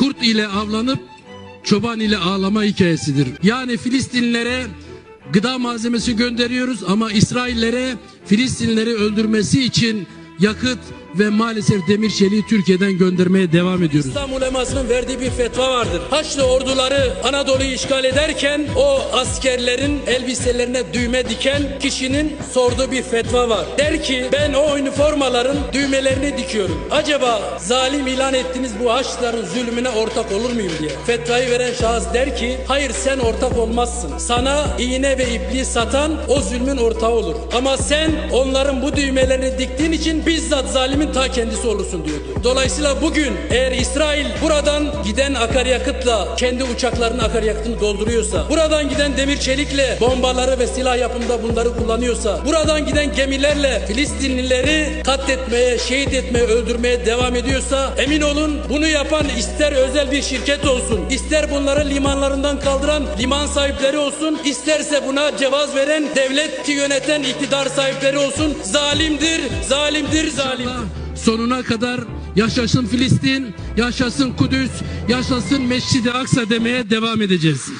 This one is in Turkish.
kurt ile avlanıp çoban ile ağlama hikayesidir. Yani Filistinlilere gıda malzemesi gönderiyoruz ama İsraillere Filistinlileri öldürmesi için yakıt ve maalesef demir çeliği Türkiye'den göndermeye devam ediyoruz. İslam ulemasının verdiği bir fetva vardır. Haçlı orduları Anadolu'yu işgal ederken o askerlerin elbiselerine düğme diken kişinin sorduğu bir fetva var. Der ki ben o üniformaların düğmelerini dikiyorum. Acaba zalim ilan ettiğiniz bu Haçlıların zulmüne ortak olur muyum diye. Fetvayı veren şahıs der ki hayır sen ortak olmazsın. Sana iğne ve ipliği satan o zulmün ortağı olur. Ama sen onların bu düğmelerini diktiğin için bizzat zalimin ta kendisi olursun diyordu. Dolayısıyla bugün eğer İsrail buradan giden akaryakıtla kendi uçaklarının akaryakıtını dolduruyorsa, buradan giden demir çelikle bombaları ve silah yapımında bunları kullanıyorsa, buradan giden gemilerle Filistinlileri katletmeye, şehit etmeye, öldürmeye devam ediyorsa emin olun bunu yapan ister özel bir şirket olsun, ister bunları limanlarından kaldıran liman sahipleri olsun, isterse buna cevaz veren devleti yöneten iktidar sahipleri olsun zalimdir, zalimdir, zalimdir. Sonuna kadar yaşasın Filistin, yaşasın Kudüs, yaşasın Mescid-i Aksa demeye devam edeceğiz.